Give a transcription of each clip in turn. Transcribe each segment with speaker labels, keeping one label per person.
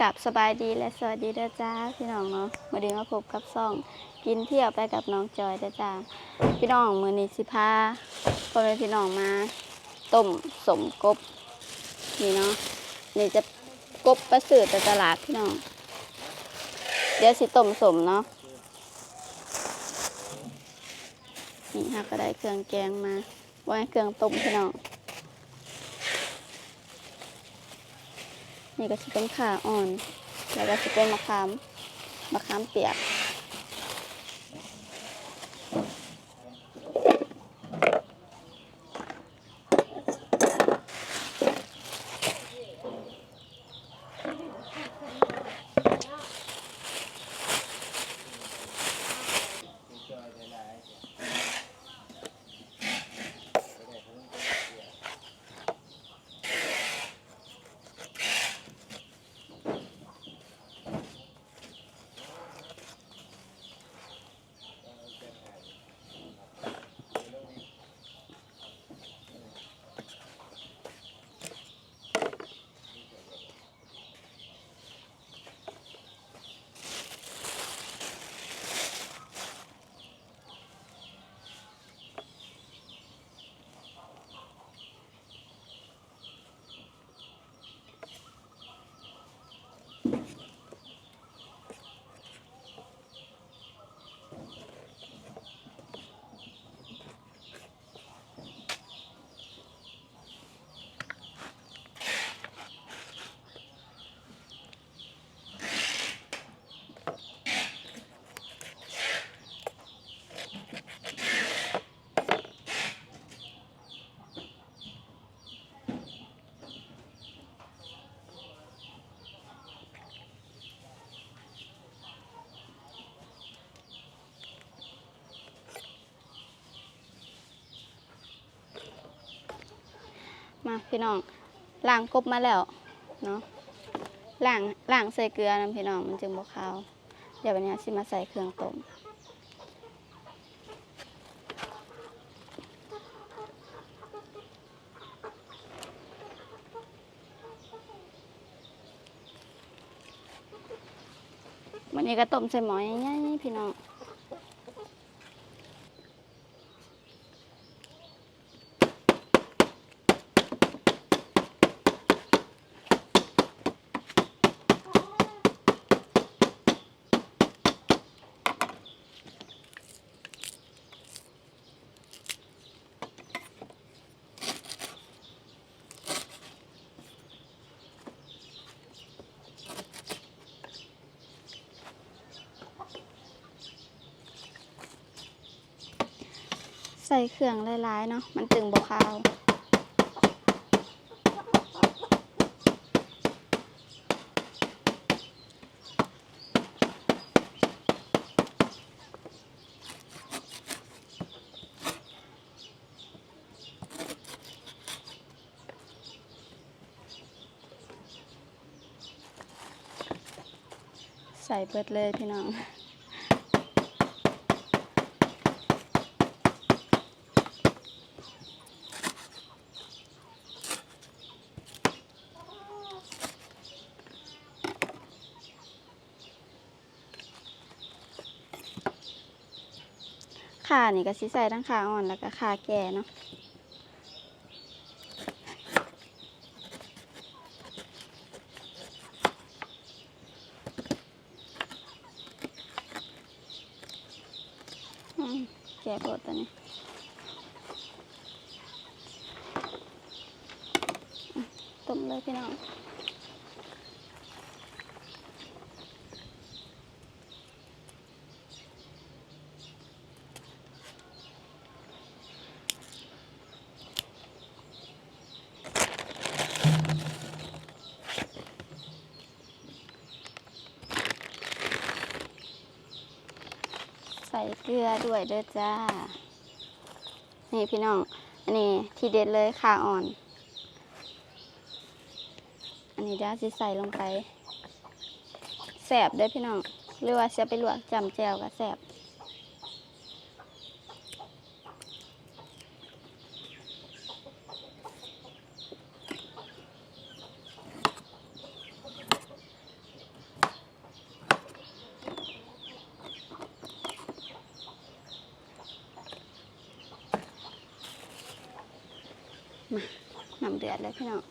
Speaker 1: กับสบายดีและสวัสดีเด้อจ้าพี่น้องเนาะมาดีมาพบกับซ่อง กินเที่ยวไปกับน้องจอยเด้อจ้าพี่น้องมือนี้สิพาพ่อแม่พี่น้องมาต้มสมกบนี่เนาะนี่จะกบประสือตตลาดพี่น้อง เดี๋ยวสิต้มสมเนาะนี่ฮะก็ได้เครื่องแกงมาไว้เครื่องต้มพี่น้อง นี่ก็จะเป็นขาอ่อน แล้วก็จะเป็นมะขาม มะขามเปียก พี่น้องล้างกบมาแล้วเนาะล้างล้างใส่เกลือนะพี่น้องมันจึงบ่ขาวเดี๋ยววันนี้สิมาใส่เครื่องต้มวันนี้ก็ต้มใส่หม้อใหญ่ๆพี่น้อง ส่เครื่องหลายๆเนาะมันจึงบ่คาวใส่เบิดเลยพี่น้อง ขานี่ก็สิใส่ทั้งขาอ่อนแล้วก็ขาแก่เนาะ อืมแก่ปวดตัวนี้อะต้มเลยพี่น้อง ใส่ เกลือด้วยเด้อจ้า นี่พี่น้อง อันนี้ทีเด็ดเลยขาอ่อน อันนี้จะจะใส่ลงไปแสบเด้อพี่น้อง หรือว่าจะไปลวกจำแจวก็แสบ น้ำเดือดเลยพี่น้อง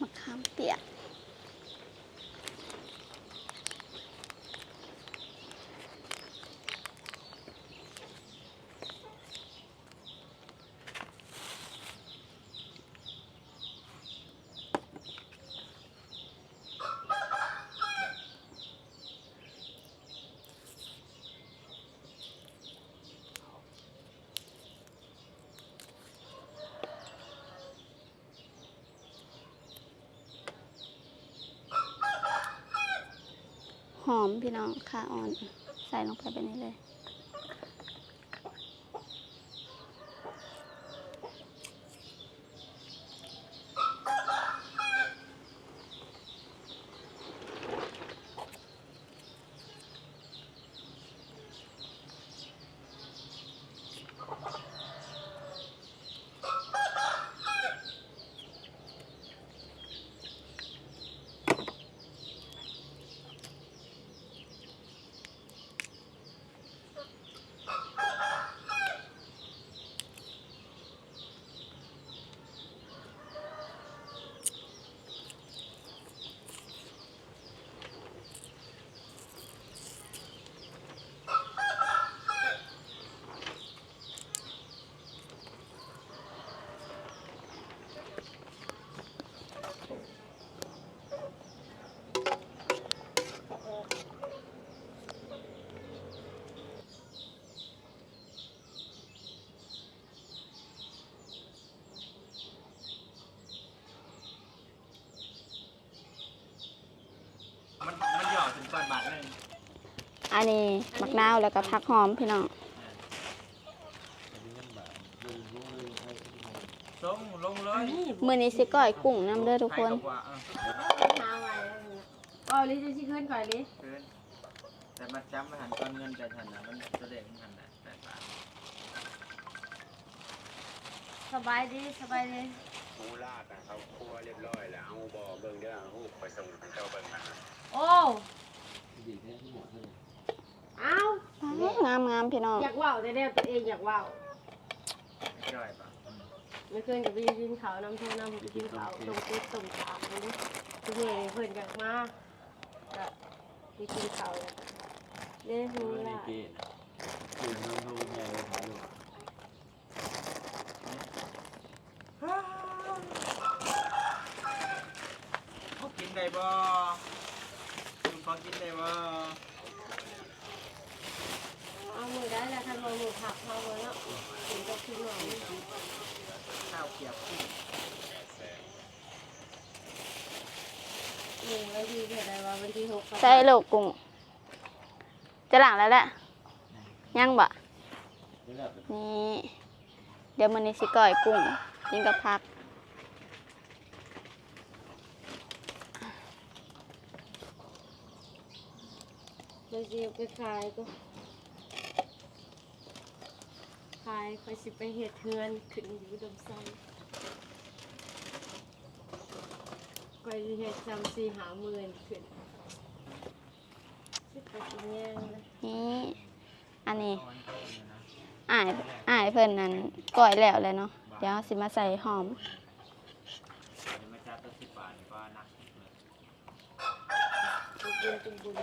Speaker 1: มะขามเปียก หอมพี่น้องค่ะอ่อน ใส่ลงไปแบบนี้เลย
Speaker 2: มันมันหย่อถึงก่อนบาทหนึ่ง
Speaker 1: อันนี้มะนาวแล้วก็ผักหอมพี่น้อง
Speaker 2: ลงลงเลย
Speaker 1: มือนี้สิก้อยกุ้งน้ำเด้อทุกคน
Speaker 2: ใรก็ว่าเออ
Speaker 3: หาไว้เอาลิจะชิขึ้นก่อนลิ
Speaker 2: เกินแต่มาจำมาหันตอนเงินจะทันนะมันแสดงมันหันนะแปดบาท
Speaker 3: สบายดีสบายดี
Speaker 4: หมูลาดนะเขาครัวเรียบร้อยแล้วเอาบ่อเบิ่งเด้อเอาไปส่งให้เจ้าเบิ่งนะ
Speaker 3: โอ้ เอา
Speaker 1: งามงามๆพี่น้อง
Speaker 3: อยากว่าวแต่เดียวตัวเองอยากว่าว
Speaker 2: ย่อยปะ
Speaker 3: ไม่เคยกับพี่กินเขาวน้ำโทน้ำไปกินเขาวต้มเป็ดต้มขาไปดิทุกเมื่อเพื่อนอยากมาก็ไปกินเขาวแล้วเด้หูละ
Speaker 2: เขากินได้บ่คุณพอกินได้บ่
Speaker 3: เอา มือได้แล้วทันมือมือผักเขาเลยเนาะถึงจะขึ้นหน่อย
Speaker 2: ข้าวเกรียบกุ้ง
Speaker 3: หนึ่งวันที่เท่าไรวะวันที่หก
Speaker 1: ใส่โลกกุ้งจะหลังแล้วแหละยังบ่นี่เดี๋ยวมือนี้สิก้อยกุ้งกินกับผัก
Speaker 3: เราจะไปขายก็ ขายไปสิไปเห็ดเทือนขึ้นอยู่ดมไซก็จะเห็ดจำสี่หาหมื่นขึ้นสิไปกินแย่งนะ
Speaker 1: นี่อันนี้อ่ายอ่ายเพิ่นนั้นก้อยแล้วเลยเนาะเดี๋ยวสิมาใส่หอม
Speaker 2: เดี๋ยวมาจับตัวสิบบาทก็นัก
Speaker 3: ตุบุญตุบุญ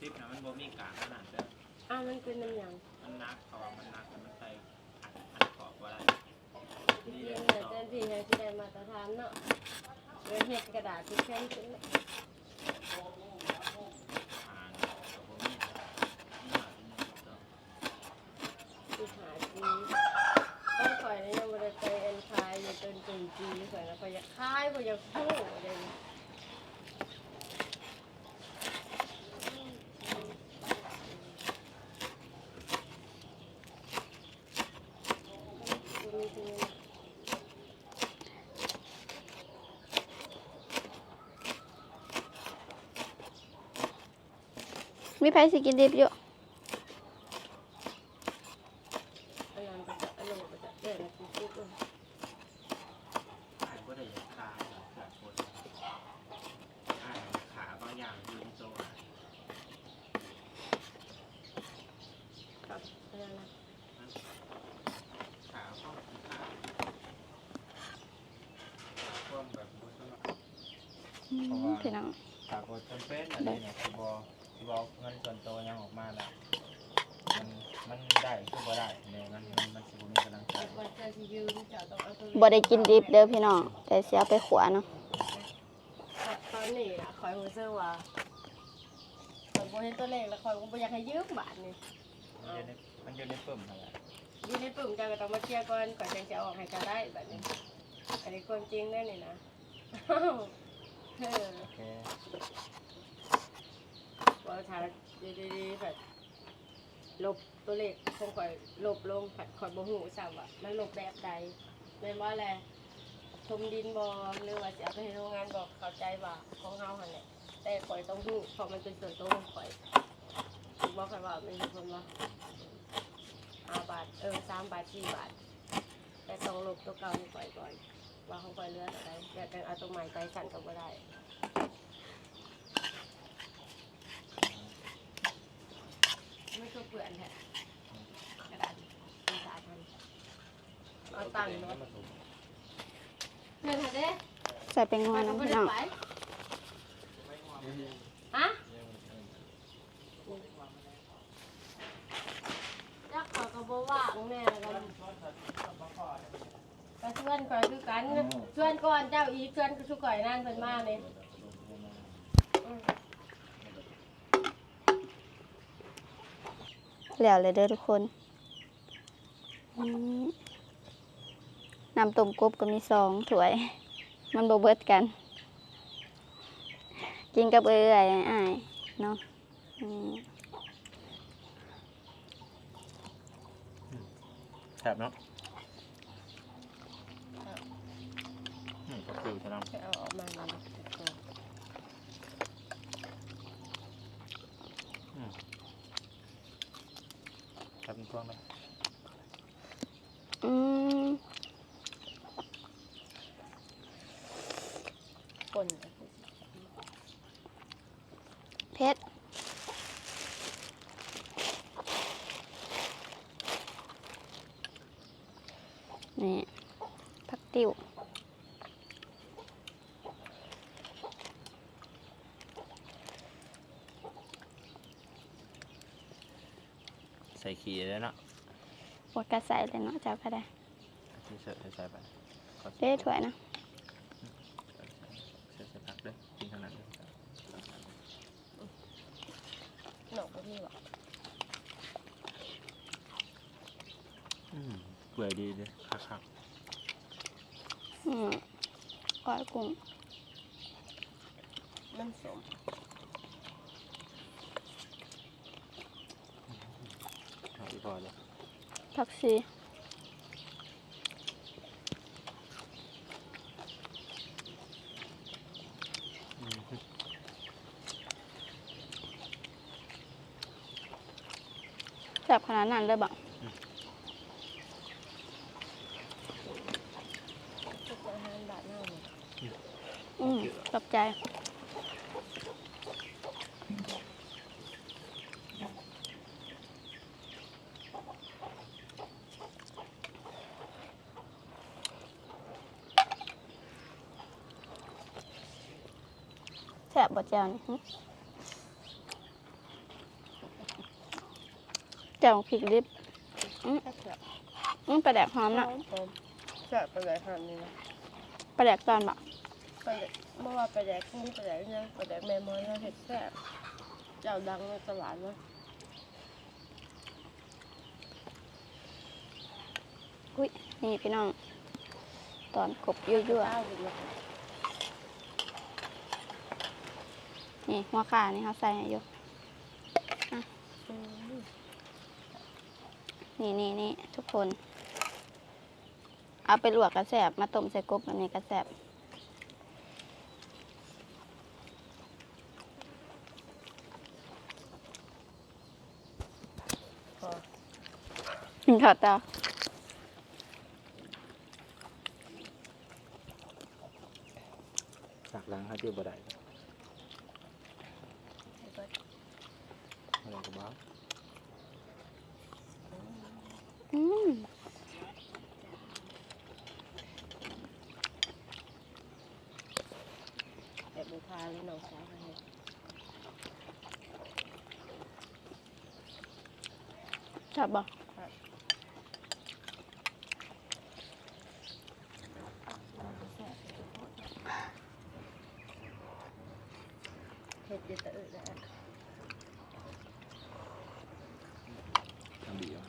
Speaker 2: สิบนะมันบ่มีกากขนาดเด้อ
Speaker 3: อ้าวมันเป็นน้ำหยัง
Speaker 2: มันนักขาว่ามันนักแต่มันใส่อัดอัดขอบว่าได้
Speaker 3: ที่เรียนเหมือนเจ้าที่ให้ที่ได้มาตรฐานเนาะเลยเห็ดกระดาษที่แข็งขึ้นเลย
Speaker 2: อ่านกับบ่มีนี่หาที่นี่ต่อ
Speaker 3: ที่หาดีต้องคอยในยังบเป็นตุ่มจีใส่แล้วก็อยากคายก็อยากพูดอะไรอย่างเงี้ย
Speaker 1: มีไผสิกินดิบอยู่
Speaker 3: อันนั้นก็จะอารมณ์ก็จะเด่นนะคือคือ
Speaker 2: ไอ้ก็ได้อยากขาเกิดคนไอ้ขาบางอย่างยืนโซ่
Speaker 3: กับอันนั้นนะ
Speaker 2: ขาข้อขาข้อแบบบนต้น
Speaker 1: อืมพี่น้อง
Speaker 2: ขาบนต้นเป็นอะไรเนี่ยคือบอ คือบอเงินส่วนตัวยังออกมาแล้วมันมันได้คือบ่ได้เนี่ยมันมันมันสิบ่มีกำลังใจ
Speaker 3: ว่าจะสิยืมจะต้องเอาตัว
Speaker 1: บ่ได้กินดิบเด้อพี่น้องแต่สิเอาไปขวาเนาะ
Speaker 3: ตอนนี้นะคอยหัวเสื้อว่าคอยโบเห็นตัวเลขแล้วคอยก็บ่อยากให้ยืมบาทนี่
Speaker 2: มันอยู่ในมันอยู่ในปุ่มอะไร
Speaker 3: ยืมในปุ่มจะก็ต้องมาเคลียร์ก่อนก่อนจะจะเอาออกให้กันได้แบบนี้อันนี้ความจริงได้นี่นะอ้าวเออ
Speaker 2: โอเค
Speaker 3: ว่าถ้าดีๆแบบลบตัวเลขคงคอยลบลงผัดคอยบ่หูซ้ำว่ามันลบแบบใดแม่นว่าแหละทมดินบอหรือว่าจะเอาไปให้โรงงานบอกเข้าใจว่าของเฮาหั่นแหละแต่คอยต้องหูเพราะมันเป็นส่วนตัวของคอยถูกบอกคอยว่าไม่มีคนว่าห้าบาทเออสามบาทสี่บาท แต่ต้องลบตัวเก่าให้คอยก่อนว่าของคอยเหลืออะไรแต่แต่เอาตัวใหม่ใจสั่นก็บ่ได้ ไม่ก็เปลือนแท้กระดาษภาษาทันเอาตังค์เนาะเงินเถอะเด้
Speaker 1: ใส่เป็นง
Speaker 3: ไป
Speaker 1: อน
Speaker 3: ก็
Speaker 1: เนาะ
Speaker 3: ไม่
Speaker 1: พี่
Speaker 3: ได้
Speaker 1: น้อง
Speaker 3: ไปฮะจักเขาก็บ่ว่างแน่แล้วกันไปชวนก่อนคือกันชวนก่อนเจ้าอีชวนสุก่อยนั่นเพิ่นมาเลยอืม
Speaker 1: แล้วเลยเด้อทุกคนอืมน้ำต้มกบก็มีสองถ้วย มันบ่เบิดกัน กินกับเอื่อยอ้ายๆเนาะอืม
Speaker 2: แถบเนาะอืมก็คือจะนำ
Speaker 3: ไปเอาออกมาเลย นะก่อน
Speaker 2: แถบเป็นพวงไหม
Speaker 1: อืม
Speaker 3: คนก็คือ
Speaker 1: เพชรนี่ผักติ๋ว
Speaker 2: ใส่ ขี้เลยเนาะ
Speaker 1: บดกระใส่เลยเนาะเจ้าก็ได้
Speaker 2: ที่ใส่ใส่ไปขอ
Speaker 1: เด้ถ้วยนะ
Speaker 2: ใส่ใส่ผักด้วยกินขนาดนี้
Speaker 3: หนอกก็มีหรอ
Speaker 2: อืมเปื่อยดีเลยคัก
Speaker 1: อืมก้อยกุ้ง
Speaker 3: มันสม
Speaker 2: ๆเอาอีกพอเลย
Speaker 1: ผักชี
Speaker 2: อืม
Speaker 1: แซ่บขนาดนั้นเลยบ่
Speaker 3: ทุกอาหารบาทเน่าเนี่ย
Speaker 1: อืมตกใจ ซ่บบ่เจ้านี่หึเจ้าพริกดิบ
Speaker 3: แค่เสือ
Speaker 1: อืมปลาแดกหอม
Speaker 3: น้
Speaker 1: นะ
Speaker 3: เสือไปเลยค่ะนี่นะ
Speaker 1: ปลาแดกตอนบ่
Speaker 3: ไปเลยเมื่อวานไปแดกที่นี่ไปแดกยังไปแดกแม่มอนแล้วเห็ดแซ่บเจ้าดังในตลาดเนาะ
Speaker 1: นี่พี่น้อง ตอนกบยั่ว
Speaker 3: ข้าวอีกแล้ว
Speaker 1: ๆ นี่หัวขานี่เขาใส่ให้ยู่
Speaker 3: อืม
Speaker 1: นี่นี่นี่ทุกคน เอาไปลวกกระแสบมาต้มใส่กบแบบนี้กระแสบ
Speaker 3: พอ
Speaker 1: กินข้าวเตา
Speaker 2: จากหลังใหาเจ็บบ่ได้
Speaker 3: ให้เบิด
Speaker 2: อะไรก็บ้า
Speaker 1: อืม
Speaker 3: แบบบุพาเลยน้องสาวให้
Speaker 1: ชอบบ่
Speaker 3: เฮ็ดเดี๋ยวจะเอิดนะ
Speaker 2: ทำดีอะ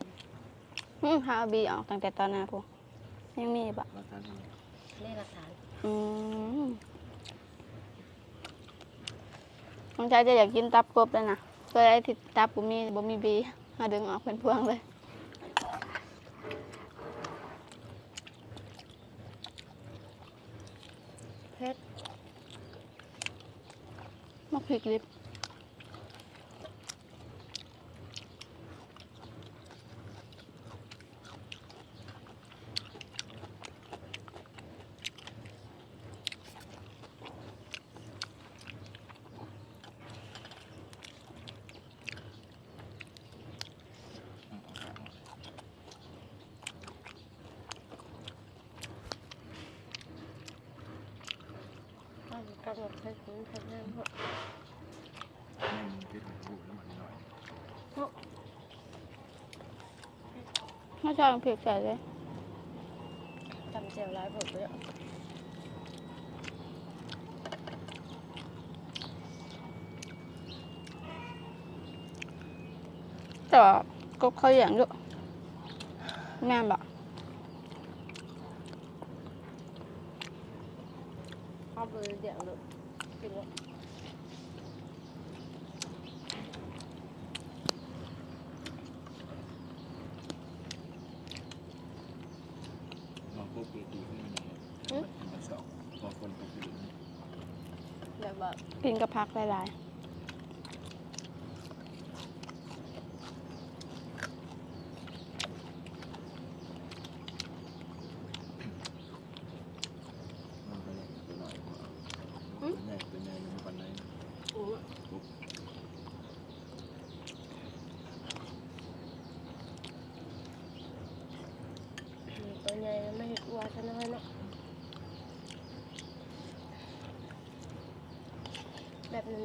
Speaker 1: อืมฮาเอาบีออกตั้งแต่ตอนหน้าพวกยังมีบ่
Speaker 2: มาทานทำไม
Speaker 3: นี่หลักฐาน
Speaker 1: อืมน้องชายจะอยากกินตับกบเลยนะตัวไอ้ที่ตับบ่มีบ่มีบีหาดึงออกเป็นพวงเลย
Speaker 3: เฮ็ด
Speaker 1: มักพริกลิบ
Speaker 3: ข้าวกำลังเฮ็ดคุณทำงานพวก
Speaker 2: แม่มันเป็นหูแล้วมันหน่อย
Speaker 1: น้องชายเอาพริกใส่เลย
Speaker 3: ทำเซลล์ร้ายผมเลย
Speaker 1: แต่ว่ากบเขาอย่างด้วยแม่นบ่
Speaker 3: ข้าวเบอร์เดี่ยวเลยกินแล้ว
Speaker 2: ลองพวกปีดีขึ้นมาหน่อยมันสองพอคนตกอยู่
Speaker 3: แบบว่า
Speaker 1: กินกับผักหลาย
Speaker 2: มันก็เลยไปหน่อยกว่าเป็นไงเป็นไงมันปันไหน
Speaker 3: อู้ตัวใหญ่ไม่เห็นว่าฉันน้อยเนาะ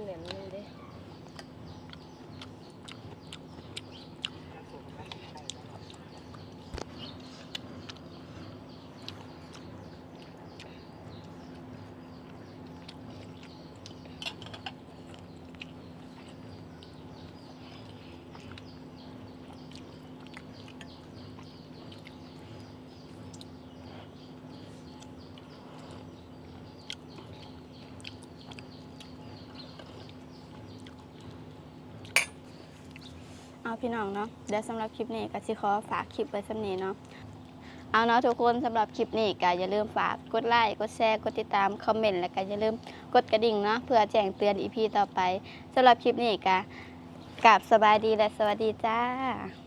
Speaker 3: แบ บนึงแบบนึงเด้
Speaker 1: ๆเอาพี่น้องเนาะเดี๋ยวสำหรับคลิปนี้ก็สิขอฝากคลิปไว้สำนี้เนาะเอาเนาะทุกคนสำหรับคลิปนี้ก็อย่าลืมฝากกดไลค์กดแชร์กดติดตามคอมเมนต์และก็อย่าลืมกดกระดิ่งเนาะเพื่อแจ้งเตือนอีพีต่อไปสำหรับคลิปนี้ก็กลับสบายดีและสวัสดีจ้า